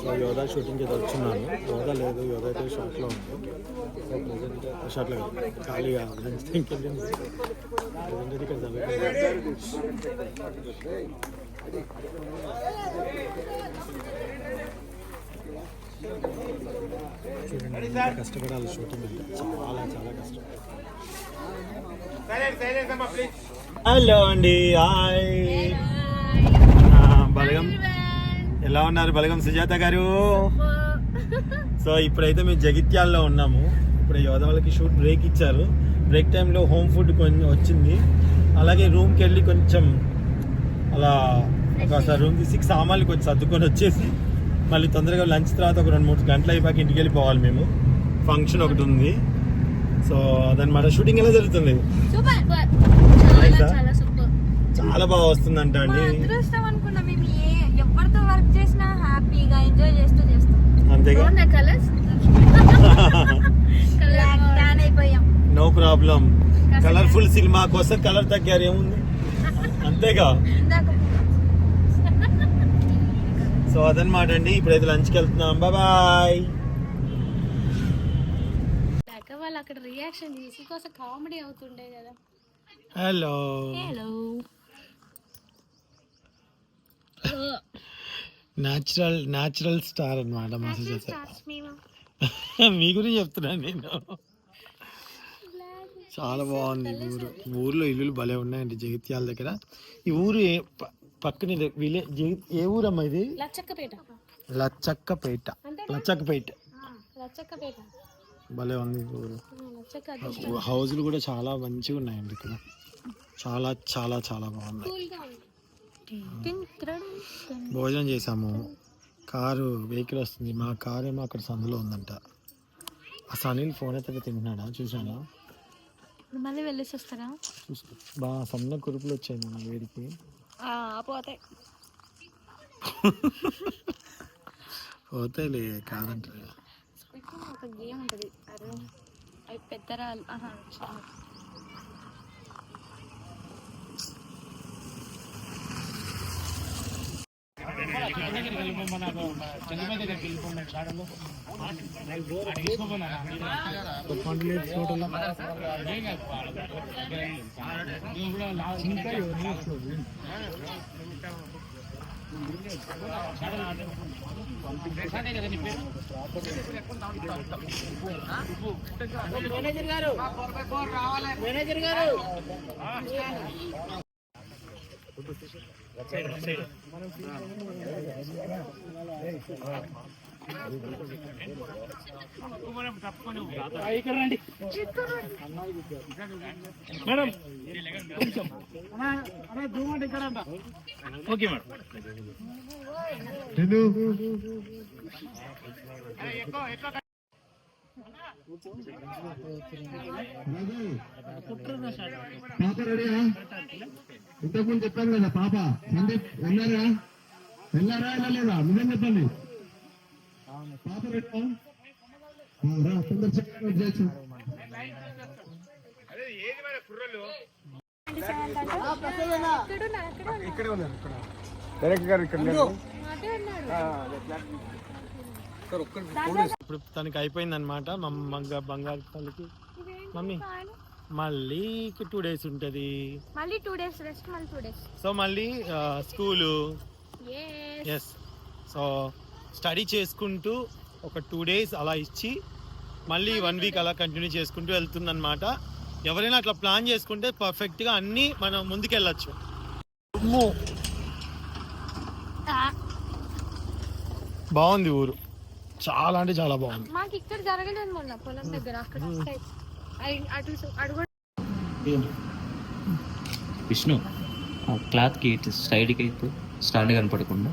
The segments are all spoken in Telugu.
సో యోధా షూటింగ్కి అయితే వచ్చున్నాను యోధా లేదు యోధా అయితే షార్ట్లో ఉంది. సో ప్రజెంట్ షార్ట్లో కాదు ఖాళీగా లంచ్ ఇంకేంటి ప్రజెంట్ అయితే ఇక్కడ జరుగుతుంది చూడండి ఎంత కష్టపడాలి షూటింగ్ అంటే. చాలా చాలా కష్టం హలో అండి హాయ్ ఆ, బలగం. ఎలా ఉన్నారు బలగం సుజాత గారు? సో ఇప్పుడైతే మేము జగిత్యాల్లో ఉన్నాము. ఇప్పుడు యోధ వాళ్ళకి షూట్ బ్రేక్ ఇచ్చారు. బ్రేక్ టైంలో హోమ్ ఫుడ్ కొంచెం వచ్చింది. అలాగే రూమ్కి వెళ్ళి కొంచెం అలా ఒకసారి రూమ్ తీసి సామాన్లు కొంచెం సర్దుకొని వచ్చేసి మళ్ళీ తొందరగా లంచ్ తర్వాత ఒక రెండు మూడు గంటలు అయిపోయాక ఇంటికి వెళ్ళిపోవాలి మేము. ఫంక్షన్ ఒకటి ఉంది. సో అదనమాట షూటింగ్ ఎలా జరుగుతుంది? చాలా బాగా వస్తుందంట అండి అదృష్టం అనుకున్నా మేము ఏ ఎవరితో వర్క్ చేసినా హ్యాపీగా ఎంజాయ్ చేస్తూ చేస్తాం అంతేగా colours no problem colourful cinema కోసం కలర్ తగ్గారు ఏముంది అంతేగా సో అదనమాట అండి. ఇప్పుడైతే లంచ్కి వెళ్తున్నాం. బాయ్ వాళ్ళు అక్కడ రియాక్షన్ చేసి కోసం కామెడీ అవుతుండే కదా. Hello hello natural natural star అనమాట మా సుజాత. స్టార్స్ మేము? మీ గురించి చెప్తున్నాను నేను. చాలా బాగుంది ఊరు. ఊర్లో ఇల్లులు భలే ఉన్నాయండి జగిత్యాల దగ్గర. ఈ ఊరు పక్కన ఇది విలే జగి ఏ ఊరమ్మా ఇది? లచ్చక్కపేట. లచ్చక్కపేట. లచ్చక్కపేట. లచ్చక్కపేట. భలే ఉంది ఊరు. హౌజులు కూడా చాలా మంచిగా ఉన్నాయండి ఇక్కడ. చాలా చాలా చాలా బాగున్నాయి. భోజనం చేసాము కారు వెహికల్ వస్తుంది. మా కారు ఏమో అక్కడ సందులో ఉందంట. ఆ సనీల్ ఫోన్ అయితే తింటున్నాడా? చూసానా మళ్ళీ వెళ్ళేసి వస్తారా? చూసుకో. బాగా సన్న కురుపులు వచ్చాయి మన వేడికి. పోతాయి. పోతాయిలే కాదంటారు. ఒక గేమ్ ఉంటుంది. అరే అవి చెట్టు దగ్గరికి వెళ్ళిపోమన్నా చంద్రబాబు దగ్గరికి వెళ్ళిపోమన్నా గార్డెన్లో మేనేజర్ గారు. మేనేజర్ గారు. పెద్దరాలు ఆహా, చిన్న. పాప రెడీయా? ఇంతకుముందు చెప్పాను కదా పాప. సందీప్ వెళ్ళారా? వెళ్ళారా వెళ్ళలేదా? నిజం చెప్పండి? పాప రెడీయా? రా తొందర చెప్పండి చేయొచ్చు ఇప్పుడు తనకి అయిపోయింది అనమాట బంగారు తల్లికి. మమ్మీ మళ్ళీ టూ డేస్ ఉంటుంది. మళ్ళీ టూ డేస్ రెస్ట్ మళ్ళీ టూ డేస్ సో మళ్ళీ స్కూలు. ఎస్ సో స్టడీ చేసుకుంటూ ఒక టూ డేస్ అలా ఇచ్చి మళ్ళీ వన్ వీక్ అలా కంటిన్యూ చేసుకుంటూ వెళ్తుందన్నమాట. ఎవరైనా అట్లా ప్లాన్ చేసుకుంటే పర్ఫెక్ట్గా అన్నీ మనం ముందుకెళ్ళచ్చు. బాగుంది ఊరు. చాలా అంటే చాలా బాగుంది. మాకు ఇక్కడ జరగలేదు మొన్న పొలం దగ్గర. అక్కడ అటు అడుగు విష్ణు ఆ క్లాత్కి ఇటు సైడ్కి అయితే స్టాండ్ కనపడకుండా.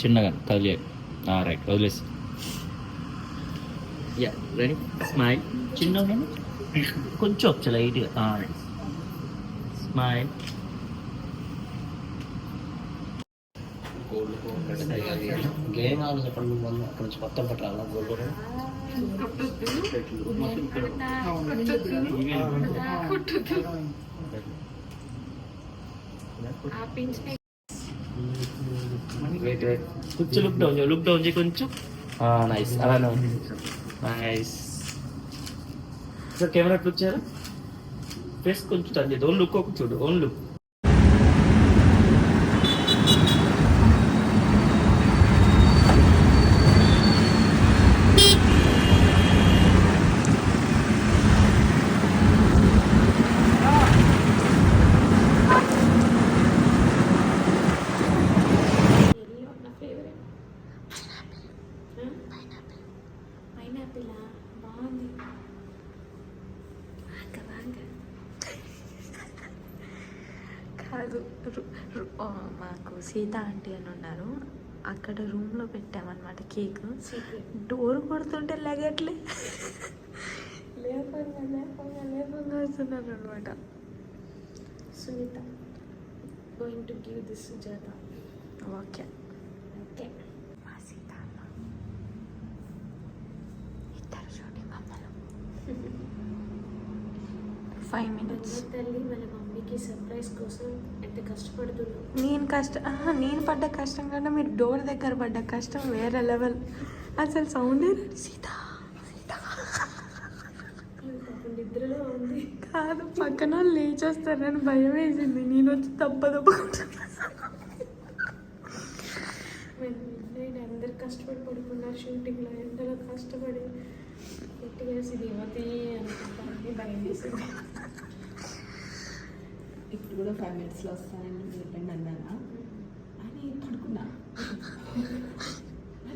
చిన్నగా కదిలే రైట్ వదిలేసి. యా రెడీ స్మైల్ చిన్నగా? కొంచెం వచ్చా లైట్గా. స్మైల్ గేమ్ కావాలి చెప్పండి మొన్న అక్కడ నుంచి మొత్తం పట్టాలా గోల్డ్ కొంచెం లుక్ డౌన్ లుక్ డౌన్ చేయి. కొంచెం నైస్ అలానే నైస్ సార్ కెమెరా వచ్చారా ఫేస్ కొంచెం టర్న్ చేద్దాం ఓన్ లుక్ ఒక చూడు. ఓన్ లుక్ ఎల్లో నా ఫేవరెట్ పైనాపిల్ బాగుంది బాగా బాగా కాదు రు- రు- ఆ, మాకు సీత ఆంటీ అని ఉన్నారు. అక్కడ రూమ్లో పెట్టామన్నమాట కేక్. డోర్ కొడుతుంటే లగట్లే. లేపంగా లేపంగా లేపంగా వస్తున్నారు అనమాట Sunitha. Going to give this Sujatha okay okay మా సీత అమ్మ ఇద్దరు చూడండి మమ్మల్ని ఫైవ్ మినిట్స్ తల్లి మన మమ్మీకి సర్ప్రైజ్ కోసం ఎంత నేను కష్టం నేను పడ్డ కష్టం కన్నా మీరు డోర్ దగ్గర పడ్డ కష్టం వేరే లెవెల్ అసలు సౌండ్ సీత సీత. పాపం నిద్రలో ఉంది. కాదు పక్కన వాళ్ళు లేచొస్తారని భయం వేసింది. నేను వచ్చి నేను అందరు కష్టపడి పడుకున్నారు. షూటింగ్లో ఎండలో కష్టపడి. గట్టిగా అనుకుంటాను భయం వేసింది. ఇప్పుడు కూడా ఫైవ్ మినిట్స్లో వస్తానండి మీరు రండి అన్నానా? అని పడుకున్నా.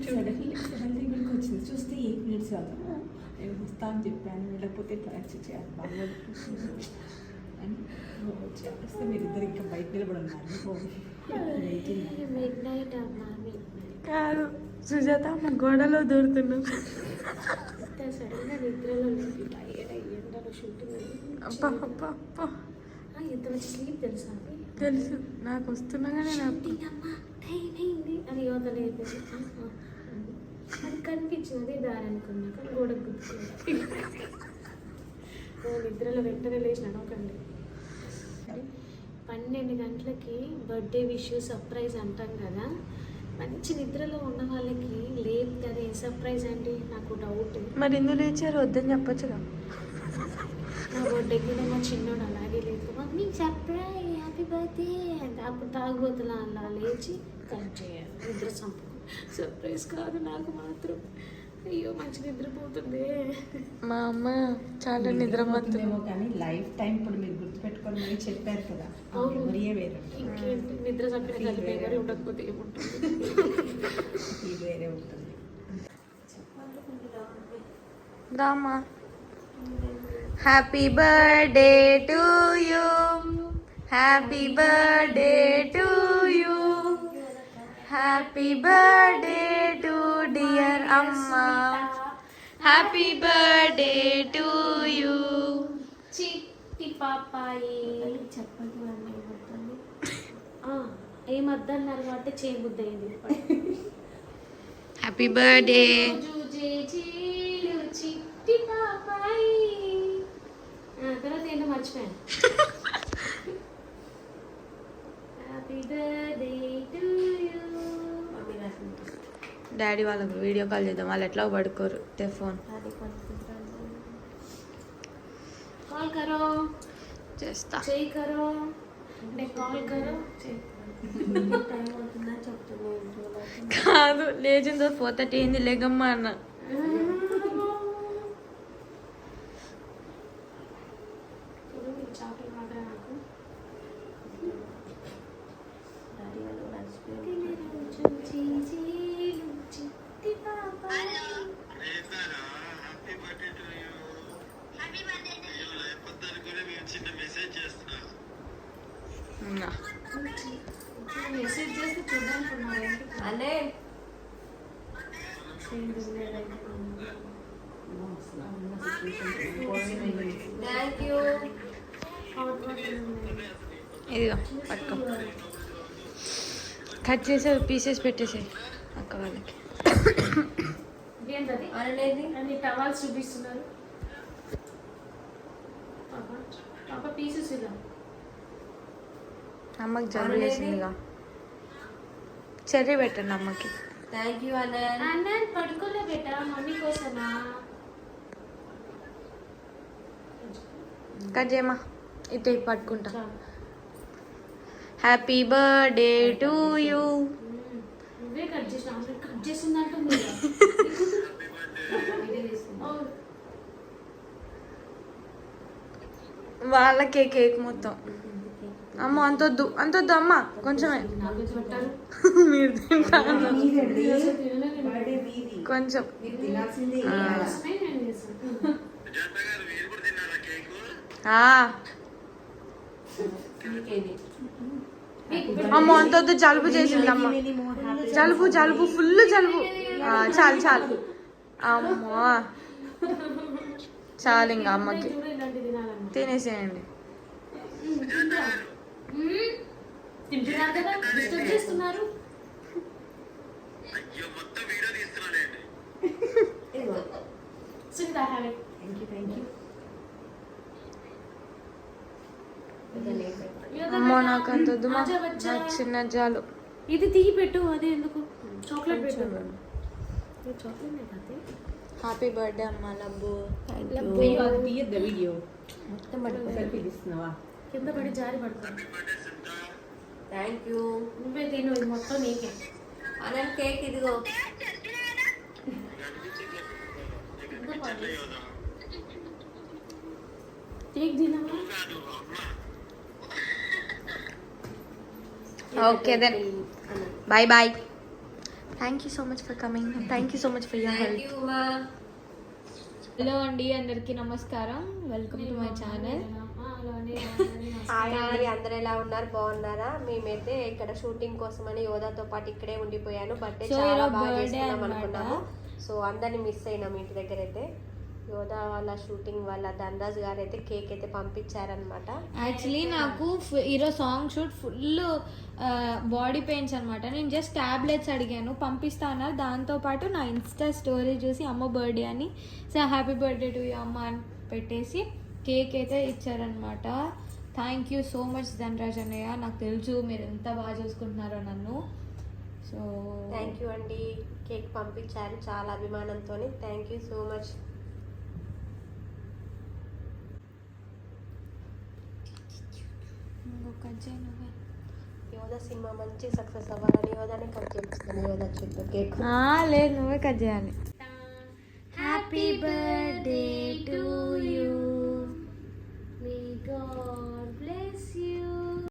సడన్లీ సడన్లీ ఇక్కడికి వచ్చింది. చూస్తే ఎయిట్ మినిట్స్ అవుతా నేను వస్తా అని చెప్పాను. వెళ్ళకపోతే ట్రాక్ చేయాలి. బాగా అని మీరు ఇద్దరు ఇంకా బయట నిలబడి ఉన్నారు వెయిటింగ్ మిడ్ నైట్ కాదు సుజాత మా గోడలో దూరుతున్నాం. సడన్గా నిద్రలో లేదు టైర్డ్ అయ్యి ఎండలో షూటింగ్ అబ్బా అబ్బా అబ్బా. ఎంత మంచి స్లీప్ తెలుసా? తెలుసు. నాకు వస్తున్నాగానే నాకు అని యువత లేదు అది కనిపించింది దారి అనుకున్నా కానీ గోడ నిద్రలో వెంటనే లేచి నడవకండి పన్నెండు గంటలకి బర్త్డే విష్ సర్ప్రైజ్ అంటాం కదా. మంచి నిద్రలో ఉన్న వాళ్ళకి లేపితే అదే సర్ప్రైజ్ అండి? నాకు డౌట్ మరి ఎందుకు లేచారు? వద్దని చెప్పొచ్చుగా. నా బర్త్డే కూడా మా చిన్నోడు అలాగే సర్ప్రైజ్ హ్యాపీ బర్త్డే అంటే అప్పుడు తాగుబోతులా అలా లేచి కట్ చేయాలి నిద్ర చంపు సర్ప్రైజ్ కాదు నాకు మాత్రం. అయ్యో మంచి నిద్రపోతుంది. మా అమ్మ చాలా నిద్రమత్తు ఏమో కానీ లైఫ్ టైం ఇప్పుడు మీరు గుర్తుపెట్టుకొని మరి చెప్పారు కదా. మెమరీయే వేరే ఇంకేంటి? నిద్ర చంపిన కలిపి ఎవరు ఉండకపోతే ఏముంటుంది? ఇది వేరే ఉంటుంది. Rama happy birthday to you happy birthday to you happy birthday to dear అమ్మ హ్యాపీ బర్త్డే టు యూ చిట్టి పాపాయి. ఏమొద్దండి ఏమద్దన్నారు కాబట్టి చేయబుద్ధి అయింది హ్యాపీ బర్త్డే చిట్టి పాపాయి. ఆ, తర్వాత ఏంటో మర్చిపోయాను happy birthday to you mummy రాసింది డాడీ వాళ్ళకి వీడియో కాల్ చేద్దాం. వాళ్ళు ఎట్లా పడుకోరు? తే ఫోన్ కాల్ కరో. చేస్తా. అంటే కాల్ కరో. కాదు లేచిందో ఫోర్ థర్టీ అయింది లేగమ్మా అన్న. యూ ఇదిగో పట్టుకో. కట్ చేసి పీసెస్ పెట్టేసి అక్క వాళ్ళకి. అన్ని టవాల్స్ చూపిస్తున్నారు. పీసెస్ ఇలా అమ్మకి జలుబు చేసిందిగా. చెర్రీ పెట్టండి అమ్మకి. థ్యాంక్ యూ అన్న. పడుకోలే బేట మమ్మీ కోసమా? కట్ చేయమా ఇటు ఇటు పట్టుకుంటా. హ్యాపీ బర్త్డే టు యూ వాళ్ళకే కేక్ మొత్తం. అమ్మ అంతొద్దు అంతొద్దు అమ్మ కొంచెమే. మీరు మీది. కొంచెం. అమ్మ అంతొద్దు జలుబు చేసింది అమ్మ జలుబు జలుబు ఫుల్ జలుబు. చాలు చాలు. అమ్మా. చాలు ఇంకా అమ్మకి. తినేసేయండి. తింటున్నారు కదా డిస్టర్బ్ చేస్తున్నారు? Sunitha have it thank you thank you అమ్మో నాకు చిన్న జాలు. ఇది తీయి పెట్టు అది ఎందుకు? చాక్లెట్ పెట్టు. హ్యాపీ బర్త్డే అమ్మ లబ్బు. వీడియో? మొత్తం తీస్తున్నావా? కింద పడి జారి పడుతుంది. థ్యాంక్ యూ నువ్వే తిను ఇది మొత్తం నీకే. అన్నయ్య కేక్ ఇదిగో. కేక్ తినవా? Okay then bye bye thank you so much for coming thank you so much for your help hello అండి అందరికీ నమస్కారం. Welcome to my channel hi అండి అందరు ఎలా ఉన్నారు? బాగున్నారా? మేమైతే ఇక్కడ షూటింగ్ కోసం అని యోధాతో పాటు ఇక్కడే ఉండిపోయాను బర్త్డే చాలా బాగా అన్నమాట. అనుకున్నాము. సో అందరిని మిస్ అయినాం ఇంటి దగ్గర అయితే. యోధా వాళ్ళ షూటింగ్ వాళ్ళ ధనరాజ్ గారు అయితే కేక్ అయితే పంపించారనమాట యాక్చువల్లీ నాకు ఈరోజు song shoot full body pains అనమాట నేను జస్ట్ ట్యాబ్లెట్స్ అడిగాను పంపిస్తా అన్నారు. దాంతోపాటు నా ఇన్స్టా స్టోరీ చూసి అమ్మ బర్త్డే అని so happy birthday to you అమ్మ అని పెట్టేసి కేక్ అయితే ఇచ్చారనమాట thank you so much Dhanraj అన్నయ్య. నాకు తెలుసు మీరు ఎంత బాగా చూసుకుంటున్నారో నన్ను. సో థ్యాంక్ యూ అండి. కేక్ పంపించారు చాలా అభిమానంతో thank you so much Yodha cinema మంచి సక్సెస్ అవ్వాలని యోధానే కట్ చేపిస్తాను యోధా కేక్. లేదు నువ్వే కట్ చేయాలి. Happy birthday to you 个